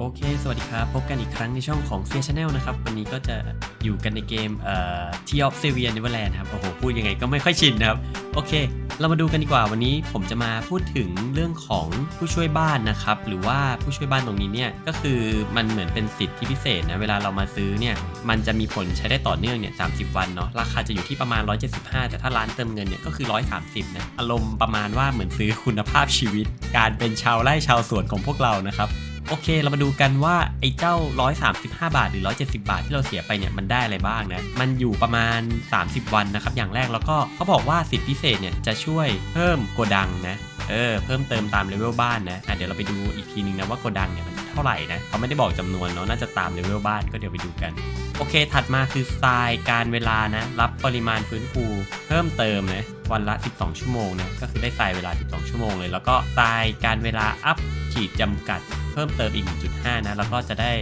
โอเค สวัสดีครับ พบกันอีกครั้งในช่องของเฟียชาแนลนะครับ วันนี้ก็จะอยู่กันในเกมเอ่อ Tea of s a v i a Neverland ครับ โอ้โห พูดยังไงก็ไม่ค่อยชินนะครับ โอเค เรามาดูกันดีกว่า วันนี้ผมจะมาพูดถึงเรื่องของผู้ช่วยบ้านนะครับ หรือว่าผู้ช่วยบ้านตรงนี้เนี่ย ก็คือมันเหมือนเป็นสิทธิพิเศษนะ เวลาเรามาซื้อเนี่ย มันจะมีผลใช้ได้ต่อเนื่องเนี่ย30วันเนาะ ราคาจะอยู่ที่ประมาณ 175 แต่ถ้าร้านเติมเงินเนี่ยก็คือ 130นะ อารมณ์ประมาณว่าเหมือนซื้อคุณภาพชีวิต การเป็นชาวไร่ชาวสวนของพวกเรานะครับ โอเค เรามาดูกันว่าไอ้เจ้า 135 บาทหรือ 170 บาทที่เราเสียไปเนี่ยมันได้อะไรบ้างนะ มันอยู่ประมาณ 30 วันนะครับ อย่างแรกแล้วก็เขาบอกว่าสิทธิพิเศษเนี่ยจะช่วยเพิ่มโกดังนะ เออ เพิ่มเติมตามเลเวลบ้านนะอะเดี๋ยวเราไปดูอีกทีนึงนะว่าโกดังเนี่ยมันเท่าไหร่นะเขาไม่ได้บอกจำนวนเนาะน่าจะตามเลเวลบ้านก็เดี๋ยวไปดูกันโอเค ถัดมาคือทรายการเวลานะ รับปริมาณฟื้นฟูเพิ่มเติมนะวันละ 12 ชั่วโมงนะ ก็คือได้ทรายเวลา 12 ชั่วโมงเลย แล้วก็ทรายการเวลาอัพขีดจำกัด พิ่มเติมอีก 1.5 นะ แล้วก็จะได้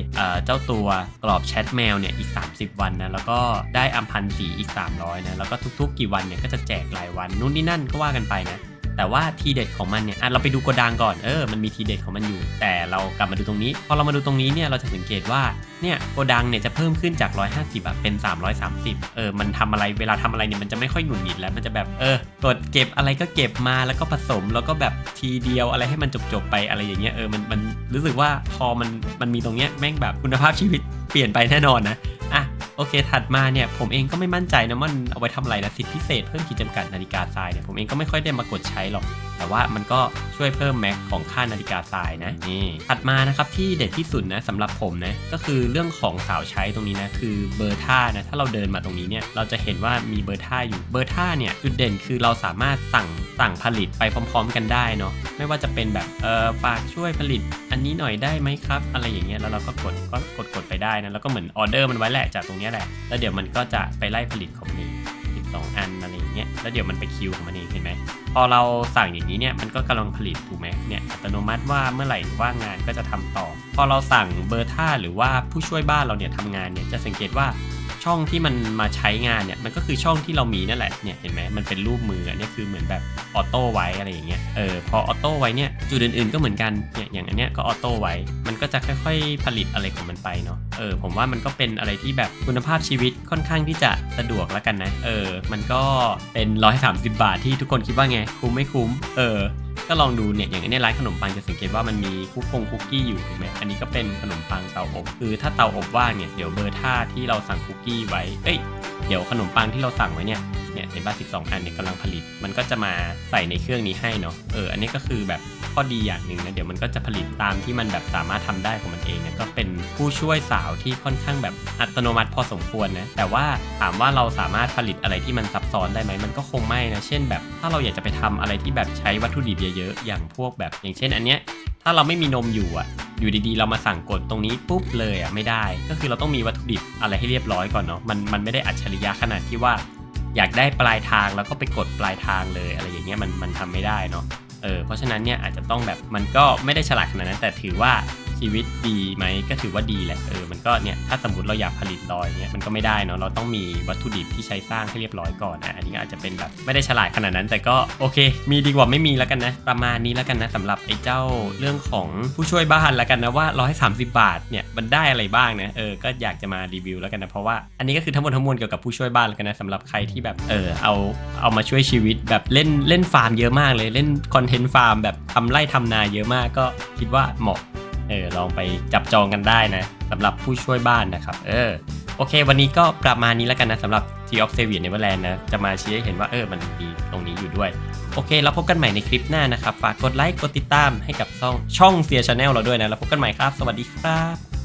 เจ้าตัวกรอบแชทแมวเนี่ยอีก 30 วันนะ แล้วก็ได้อัมพันสีอีก 300 นะ แล้วก็ทุกๆ กี่วันเนี่ยก็จะแจกรายวันนู่นนี่นั่นก็ว่ากันไปนะ แต่ว่าทีเด็ดของมันเนี่ยอะเราไปดูโกดังก่อนเออมันมีทีเด็ดของมันอยู่ แต่เรากลับมาดูตรงนี้ พอเรามาดูตรงนี้เนี่ยเราจะสังเกตว่าเนี่ยโกดังเนี่ยจะเพิ่มขึ้นจาก 150อะเป็น 330เออมันทำอะไรเวลาทำอะไรเนี่ยมันจะไม่ค่อยหงุดหงิดแล้วมันจะแบบเออกดเก็บอะไรก็เก็บมาแล้วก็ผสมแล้วก็แบบทีเดียวอะไรให้มันจบๆไปอะไรอย่างเงี้ยเออมันมันรู้สึกว่าพอมันมันมีตรงเนี้ยแม่งแบบคุณภาพชีวิตเปลี่ยนไปแน่นอนนะอะ โอเค ถัดมาเนี่ยผมเองก็ไม่มั่นใจนะมันเอาไว้ทำอะไรนะสิทธิพิเศษเพิ่มขีดจำกัดนาฬิกาทรายเนี่ยผมเองก็ไม่ค่อยได้มากดใช้หรอกแต่ว่ามันก็ช่วยเพิ่มแม็กของค่านาฬิกาทรายนะนี่ถัดมานะครับที่เด็ดที่สุดนะสำหรับผมนะก็คือเรื่องของสาวใช้ตรงนี้นะคือเบอร์ท่านะถ้าเราเดินมาตรงนี้เนี่ยเราจะเห็นว่ามีเบอร์ท่าอยู่เบอร์ท่าเนี่ยจุดเด่นคือเราสามารถสั่งสั่งผลิตไปพร้อม ๆ กันได้เนาะไม่ว่าจะเป็นแบบเออฝากช่วยผลิตอันนี้หน่อยได้ไหมครับ อะไรอย่างเงี้ยแล้วเราก็กดก็กดกดไปได้นะแล้วก็เหมือนออเดอร์มันไว้แหละจากตรงเนี้ยแหละแล้วเดี๋ยวมันก็จะไปไล่ผลิตของมันเอง12 อันอะไรอย่าง เงี้ยแล้วเดี๋ยวมันไปคิวของมันเองเห็นไหมพอเราสั่งอย่างนี้เนี่ยมันก็กำลังผลิตถูกไหมเนี่ยอัตโนมัติว่าเมื่อไหร่ว่างงานก็จะทำต่อ พอเราสั่งเบอร์ท่าหรือว่าผู้ช่วยบ้านเราเนี่ยทำงานเนี่ยจะสังเกตว่า ช่องที่มันมาใช้งานเนี่ยมันก็คือช่องที่เรามีนั่นแหละเนี่ยเห็นไหมมันเป็นรูปมืออันนี้คือเหมือนแบบออโต้ไว้อะไรอย่างเงี้ยเออพอออโต้ไว้เนี่ยจุดอื่นๆก็เหมือนกันเนี่ยอย่างอันเนี้ยก็ออโต้ไว้ มันก็จะค่อยๆผลิตอะไรของมันไปเนาะเออผมว่ามันก็เป็นอะไรที่แบบคุณภาพชีวิตค่อนข้างที่จะสะดวกแล้วกันนะเออมันก็เป็น 130 บาทที่ทุกคนคิดว่าไงคุ้มไม่คุ้มเออ ก็ลองดูเนี่ยอย่างอันนี้ร้านขนมปังจะสังเกตว่ามันมีคุกคงคุกกี้อยู่ถูกไหมอันนี้ก็เป็นขนมปังเตาอบคือถ้าเตาอบว่างเนี่ยเดี๋ยวเบอร์ท่าที่เราสั่งคุกกี้ไว้เอ้ยเดี๋ยวขนมปังที่เราสั่งไว้เนี่ยเนี่ยเห็นป่ะ12 อันเนี่ยกำลังผลิต มันก็จะมาใส่ในเครื่องนี้ให้เนาะเอออันนี้ก็คือแบบ ข้อดีอย่างหนึ่งนะเดี๋ยวมันก็จะผลิตตามที่มันแบบสามารถทำได้ของมันเองเนี่ยก็เป็นผู้ช่วยสาวที่ค่อนข้างแบบอัตโนมัติพอสมควรนะแต่ว่าถามว่าเราสามารถผลิตอะไรที่มันซับซ้อนได้ไหมมันก็คงไม่นะเช่นแบบ ถ้าเราอยากจะไปทำอะไรที่แบบใช้วัตถุดิบเยอะๆอย่างพวกแบบ อย่างเช่นอันเนี้ยถ้าเราไม่มีนมอยู่อะอยู่ดีๆ เรามาสั่งกดตรงนี้ปุ๊บเลยอะไม่ได้ ก็คือเราต้องมีวัตถุดิบอะไรให้เรียบร้อยก่อนเนาะมันมันไม่ได้อัจฉริยะขนาดที่ว่า อยากได้ปลายทางแล้วก็ไปกดปลายทางเลยอะไรอย่างเงี้ยมันมันทำไม่ได้เนาะ เออเพราะฉะนั้นเนี่ยอาจจะต้องแบบมันก็ไม่ได้ฉลาดขนาดนั้น แต่ถือว่า ชีวิตดีไหมก็ถือว่าดีแหละเออมันก็เนี่ยถ้าสมมติเราอยากผลิตลอยเงี้ยมันก็ไม่ได้เนาะเราต้องมีวัตถุดิบที่ใช้สร้างให้เรียบร้อยก่อนอะอันนี้ก็อาจจะเป็นแบบไม่ได้ฉลาดขนาดนั้น แต่ก็โอเค มีดีกว่าไม่มีแล้วกันนะ ประมาณนี้แล้วกันนะสำหรับไอ้เจ้าเรื่องของผู้ช่วยบ้านแล้วกันนะว่า 130 บาทเนี่ยมันได้อะไรบ้างนะเออก็อยากจะมารีวิวแล้วกันนะเพราะว่าอันนี้ก็คือทั้งหมดทั้งมวลเกี่ยวกับผู้ช่วยบ้านแล้วกันนะสำหรับใครที่แบบเออเอาเอามาช่วยชีวิตแบบเล่นเล่นฟาร์มเยอะมากเลยเล่นคอนเทนต์ฟาร์มแบบทำไร่ทำนาเยอะมากก็คิดว่าเหมาะ เออลองไปจับจองกันได้นะสำหรับผู้ช่วยบ้านนะครับเออโอเค วันนี้ก็ประมาณนี้แล้วกันนะสำหรับ T of s a v i a Neverland นะ จะมาชี้ให้เห็นว่าเออมันมีตรงนี้อยู่ด้วย โอเค แล้วพบกันใหม่ในคลิปหน้านะครับ ฝากกดไลค์กดติดตามให้กับช่องช่องเซียชาแนลเราด้วยนะ แล้วพบกันใหม่ครับ สวัสดีครับ